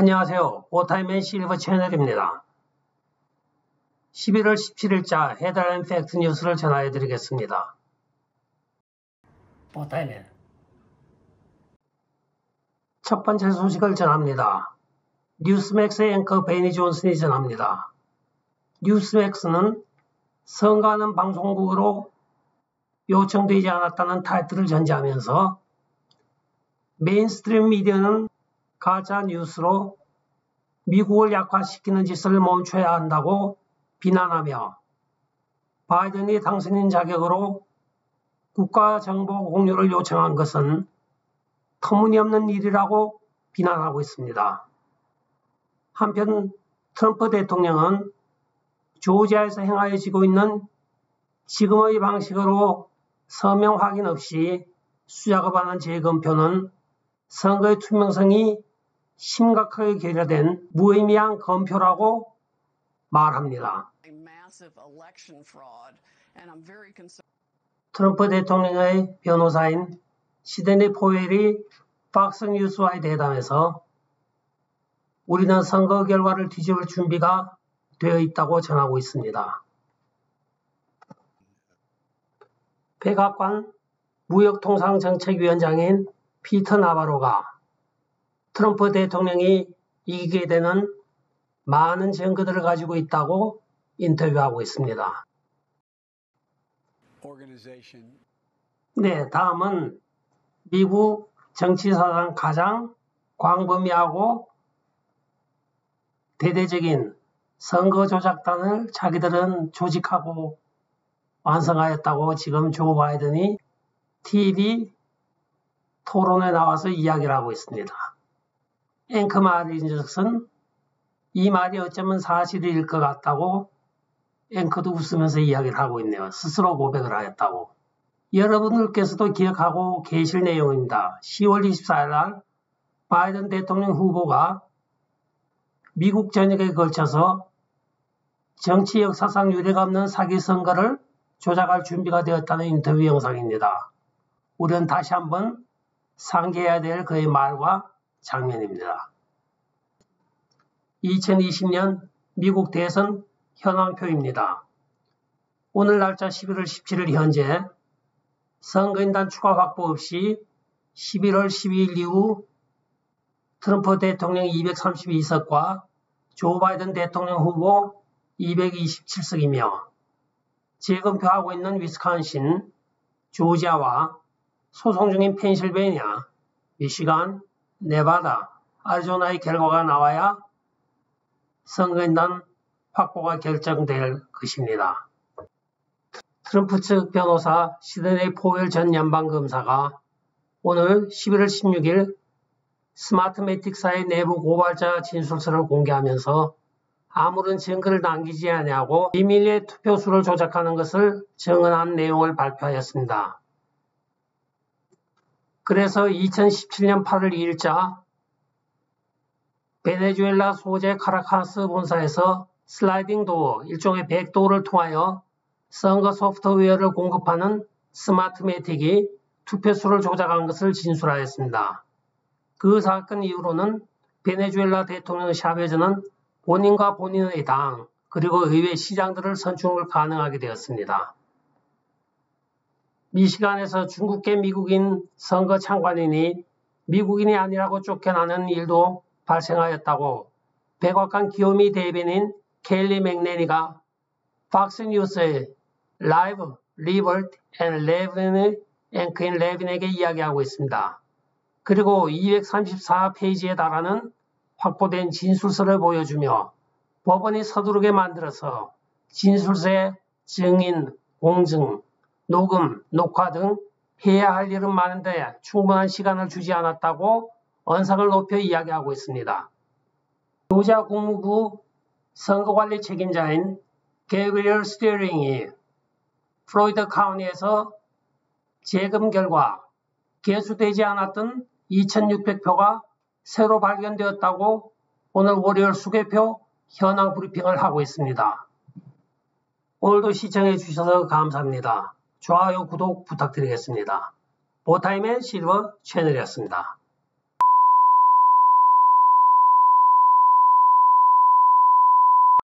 안녕하세요. 오타임의 실버 채널입니다. 11월 17일자 헤드라인 팩트 뉴스를 전하해 드리겠습니다. 오타임의 첫 번째 소식을 전합니다. 뉴스맥스의 앵커 베니 존슨이 전합니다. 뉴스맥스는 선거하는 방송국으로 요청되지 않았다는 타이틀을 전제하면서 메인스트림 미디어는 가짜 뉴스로 미국을 약화시키는 짓을 멈춰야 한다고 비난하며 바이든이 당선인 자격으로 국가정보 공유를 요청한 것은 터무니없는 일이라고 비난하고 있습니다. 한편 트럼프 대통령은 조지아에서 행하여지고 있는 지금의 방식으로 서명 확인 없이 수작업하는 재검표는 선거의 투명성이 심각하게 결여된 무의미한 검표라고 말합니다. 트럼프 대통령의 변호사인 시드니 포웰이 박스 뉴스와의 대담에서 우리는 선거 결과를 뒤집을 준비가 되어 있다고 전하고 있습니다. 백악관 무역통상정책위원장인 피터 나바로가 트럼프 대통령이 이기게 되는 많은 증거들을 가지고 있다고 인터뷰하고 있습니다. 네, 다음은 미국 정치사상 가장 광범위하고 대대적인 선거 조작단을 자기들은 조직하고 완성하였다고 지금 조 바이든이 TV 토론에 나와서 이야기를 하고 있습니다. 앵커 말인즉슨 이 말이 어쩌면 사실일 것 같다고 앵커도 웃으면서 이야기를 하고 있네요. 스스로 고백을 하였다고. 여러분들께서도 기억하고 계실 내용입니다. 10월 24일 날 바이든 대통령 후보가 미국 전역에 걸쳐서 정치 역사상 유례가 없는 사기 선거를 조작할 준비가 되었다는 인터뷰 영상입니다. 우리는 다시 한번 상기해야 될 그의 말과 장면입니다. 2020년 미국 대선 현황표입니다. 오늘 날짜 11월 17일 현재 선거인단 추가 확보 없이 11월 12일 이후 트럼프 대통령 232석과 조 바이든 대통령 후보 227석이며 재검표하고 있는 위스콘신, 조지아와 소송 중인 펜실베니아, 미시간, 네바다, 아리조나의 결과가 나와야 선거인단 확보가 결정될 것입니다. 트럼프 측 변호사 시드네이 포웰 전 연방검사가 오늘 11월 16일 스마트매틱사의 내부 고발자 진술서를 공개하면서 아무런 증거를 남기지 않냐고 비밀리에 투표수를 조작하는 것을 증언한 내용을 발표하였습니다. 그래서 2017년 8월 2일자 베네수엘라 소재 카라카스 본사에서 슬라이딩 도어, 일종의 백도어를 통하여 선거 소프트웨어를 공급하는 스마트매틱이 투표수를 조작한 것을 진술하였습니다. 그 사건 이후로는 베네수엘라 대통령 샤베즈는 본인과 본인의 당 그리고 의회 시장들을 선출을 가능하게 되었습니다. 미시간에서 중국계 미국인 선거 참관인이 미국인이 아니라고 쫓겨나는 일도 발생하였다고 백악관 기요미 대변인 켈리 맥네니가 박스뉴스의 라이브 리버트 앤 레빈의 앵크인 레빈에게 이야기하고 있습니다. 그리고 234페이지에 달하는 확보된 진술서를 보여주며 법원이 서두르게 만들어서 진술서의 증인, 공증, 녹음, 녹화 등 해야 할 일은 많은데 충분한 시간을 주지 않았다고 언상을 높여 이야기하고 있습니다. 조지아 국무부 선거관리 책임자인 게브리얼 스티어링이 프로이드 카운티에서 재금 결과 개수되지 않았던 2600표가 새로 발견되었다고 오늘 월요일 수개표 현황 브리핑을 하고 있습니다. 오늘도 시청해 주셔서 감사합니다. 좋아요, 구독 부탁드리겠습니다. 보타임의 실버 채널이었습니다.